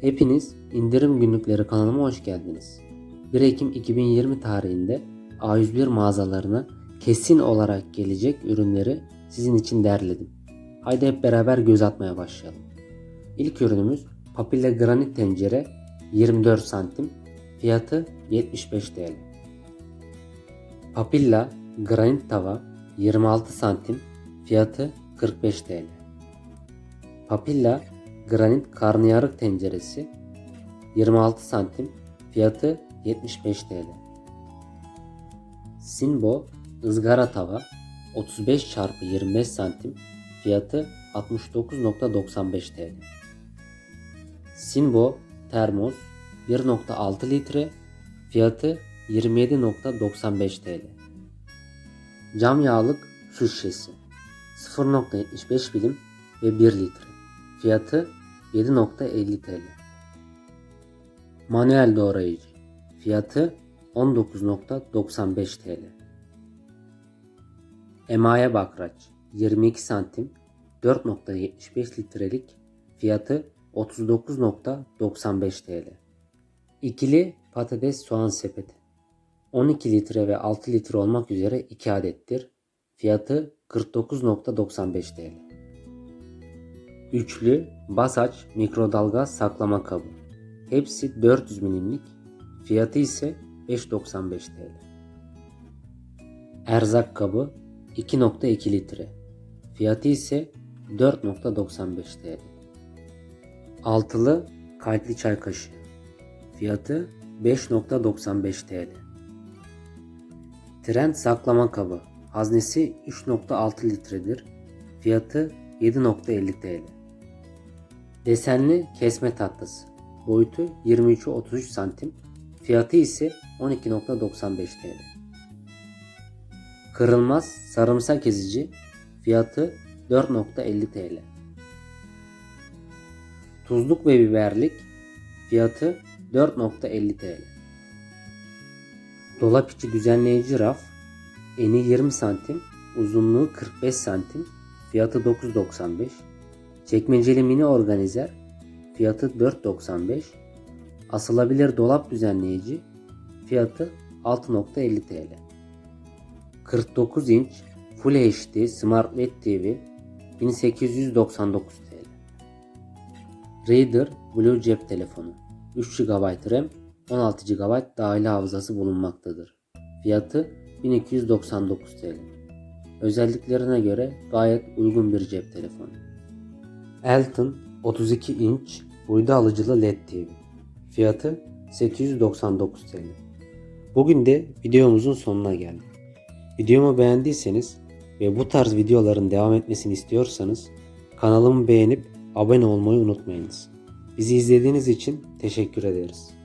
Hepiniz indirim günlükleri kanalıma hoş geldiniz. 1 Ekim 2020 tarihinde A101 mağazalarına kesin olarak gelecek ürünleri sizin için derledim. Haydi hep beraber göz atmaya başlayalım. İlk ürünümüz Papilla granit tencere 24 santim fiyatı 75 TL. Papilla granit tava 26 santim fiyatı 45 TL. Papilla granit karnıyarık tenceresi 26 santim fiyatı 75 TL. Sinbo ızgara tava 35 x 25 santim fiyatı 69.95 TL. Sinbo termos 1.6 litre fiyatı 27.95 TL. Cam yağlık su şişesi 0.75 bilim ve 1 litre. Fiyatı 7.50 TL. Manuel doğrayıcı. Fiyatı 19.95 TL. Emaye bakraç 22 santim 4.75 litrelik fiyatı 39.95 TL. İkili patates soğan sepeti 12 litre ve 6 litre olmak üzere 2 adettir. Fiyatı 49.95 TL. Üçlü Basaç mikrodalga saklama kabı. Hepsi 400 milimlik. Fiyatı ise 5.95 TL. Erzak kabı 2.2 litre. Fiyatı ise 4.95 TL. Altılı kalpli çay kaşığı. Fiyatı 5.95 TL. Trend saklama kabı. Haznesi 3.6 litredir. Fiyatı 7.50 TL. Desenli kesme tatlısı. Boyutu 23'e 33 santim. Fiyatı ise 12.95 TL. Kırılmaz sarımsak ezici. Fiyatı 4.50 TL. Tuzluk ve biberlik. Fiyatı 4.50 TL. Dolap içi düzenleyici raf. Eni 20 santim. Uzunluğu 45 santim. Fiyatı 9.95. Çekmeceli mini organizer. Fiyatı 4.95. Asılabilir dolap düzenleyici. Fiyatı 6.50 TL. 49 inç Full HD Smart LED TV 1899 TL. Reader Blue cep telefonu 3 GB RAM 16 GB dahili hafızası bulunmaktadır. Fiyatı 1299 TL. Özelliklerine göre gayet uygun bir cep telefonu. Elton 32 inç uydu alıcılı LED TV. Fiyatı 899 TL. Bugün de videomuzun sonuna geldik. Videomu beğendiyseniz ve bu tarz videoların devam etmesini istiyorsanız kanalımı beğenip abone olmayı unutmayınız. Bizi izlediğiniz için teşekkür ederiz.